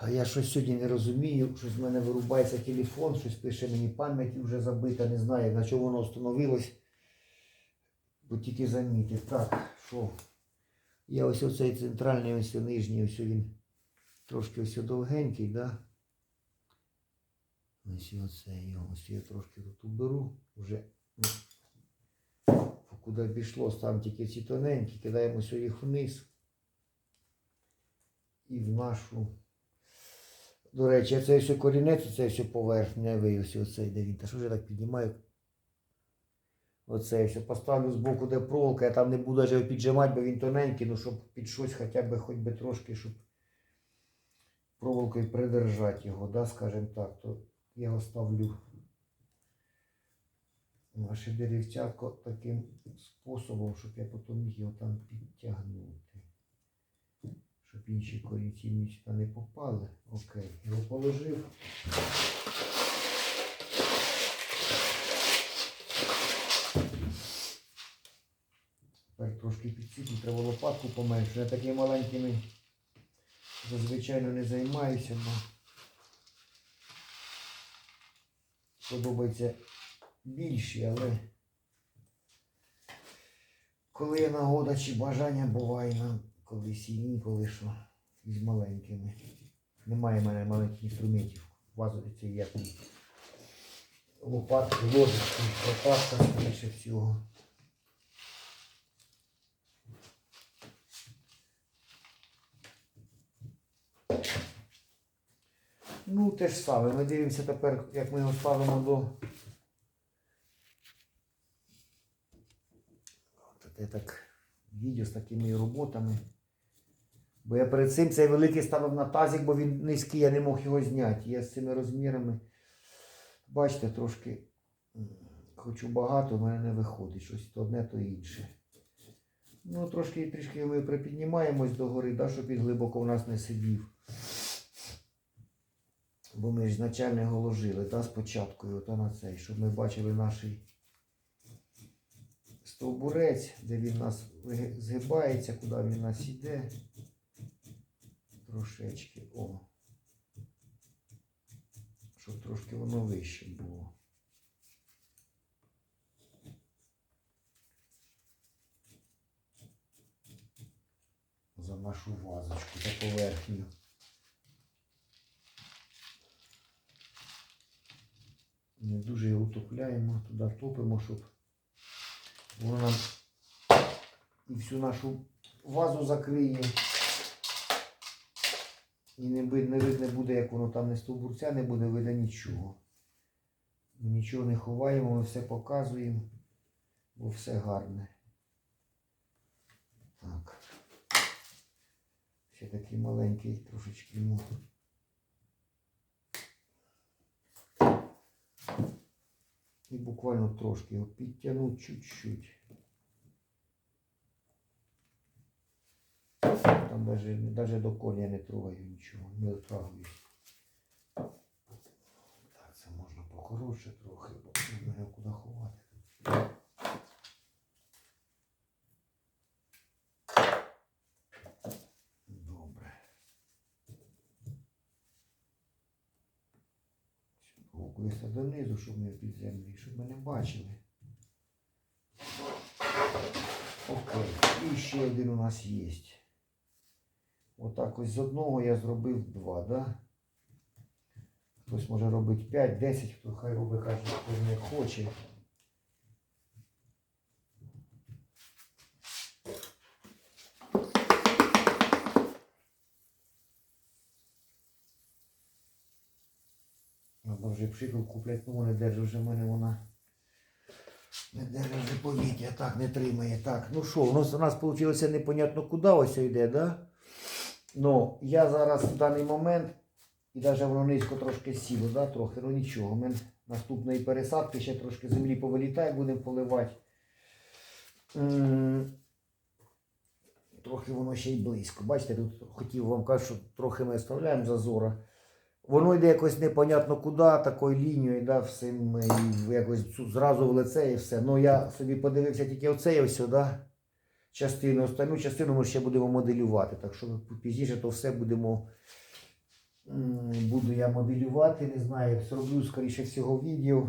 А я щось сьогодні не розумію, щось в мене вирубається телефон, щось пише мені пам'ять вже забита, не знаю, на чому воно встановилось. Бо тільки замітив. Так, що? Я ось оцей центральний, ось нижній, ось він трошки ось довгенький, да? Ось оцей його, ось я трошки тут уберу, вже ну, куди пішло, там тільки ці тоненькі, кидаємо їх вниз. І в нашу. До речі, це все корінець, це все поверхневий, ось оцей, де він. Та що ж я так піднімаю? Оце все поставлю збоку, де проволока, я там не буду навіть піджимати, бо він тоненький, ну щоб під щось хоча б хоч би трошки, щоб проволокою придержати його, да, скажімо так, то я його ставлю наше деревцятко таким способом, щоб я потім міг його там підтягнути. Щоб інші корінці сюди не попали. Окей, його положив. Тепер трошки підсипну, треба лопатку поменше. Я такими маленькими зазвичай не займаюся, бо подобається більші, але коли є нагода чи бажання буває нам колись і інколи що із маленькими. Немає в мене маленьких інструментів. Вазити це як лопатки, ложечки, лопатка, скоріше всього. Ну, те ж саме. Ми дивимося тепер, як ми його ставимо до. От так відео з такими роботами. Бо я перед цим цей великий ставив на тазик, бо він низький, я не мог його зняти. Я з цими розмірами, бачите, трошки хочу багато, в мене не виходить. Щось то одне, то інше. Ну, трошки трішки ми припіднімаємось до гори, да, щоб він глибоко в нас не сидів. Бо ми ж значально його ложили, спочатку, от на цей, щоб ми бачили наш стовбурець, де він нас згибається, куди він нас іде. Трошечки. О. Щоб трошки воно вище було. За нашу вазочку, за поверхню. Не дуже його утопляємо, туди топимо, щоб воно нам і всю нашу вазу закриє. І не видно, буде, як воно там не стовбурця, не буде видно нічого. Ми нічого не ховаємо, ми все показуємо, бо все гарне. Так. Ще такий маленький трошечки йому. І буквально трошки його підтягнути чуть-чуть. Даже, даже до коня не трогаю нічого, не дотрагую. Так, це можна покоротше трохи, бо не знаю куди ховати. Добре. Руку донизу, щоб ми під землі, щоб ми не бачили. Окей. І ще один у нас є. Отак ось з одного я зробив два, да? Хтось може робити 5, 10, хто хай робить каже, хто не хоче. Треба вже пшикав куплять, ну не держу вже мене вона. Не держи вже повітря, так не тримає. Так, ну що, у нас, у нас вийшло непонятно куди ось йде, да? Ну, я зараз в даний момент, і навіть воно низько трошки сіло, да, трохи, ну нічого. Ми наступної пересадки ще трошки землі повилітає, будемо поливати. Трохи воно ще й близько. Бачите, тут хотів вам казати, що трохи ми оставляємо зазора. Воно йде якось непонятно куди, такою лінією, да, всім якось зразу в лице і все. Ну я собі подивився тільки оцей ось сюди. Частину, остальну частину ми ще будемо моделювати. Так що пізніше то все будемо Буду я моделювати, не знаю, зроблю, скоріше всього, відео.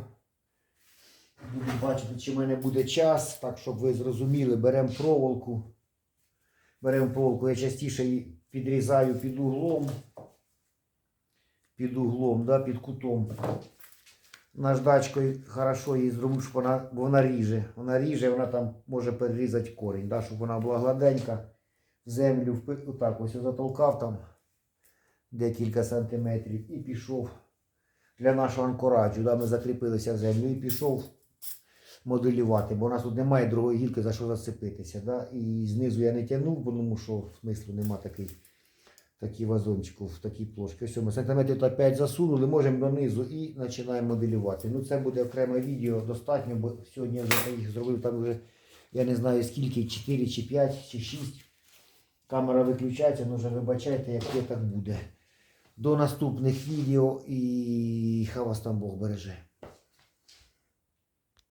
Буду бачити, чи в мене буде час, так щоб ви зрозуміли, беремо проволоку. Беремо проволоку, я частіше її підрізаю під углом. Під углом, да, під кутом. Наждачкою хорошо її зроблю, щоб вона, бо вона ріже. Вона ріже, вона там може перерізати корінь, да, щоб вона була гладенька. Землю отак ось затолкав там декілька сантиметрів і пішов для нашого анкораджу. Да, ми закріпилися в землю і пішов моделювати, бо у нас тут немає другої гілки, за що зацепитися. Да? І знизу я не тягнув, тому що смислу нема такий, такий вазончику в такій плошці. Ось ми сантиметрів та 5 засунули, можемо донизу і починаємо моделювати. Ну це буде окреме відео достатньо, бо сьогодні я вже їх зробив там вже, я не знаю скільки, 4 чи 5 чи 6. Камера виключається, ну вже вибачайте, як є, так буде. До наступних відео і хай вас там Бог береже.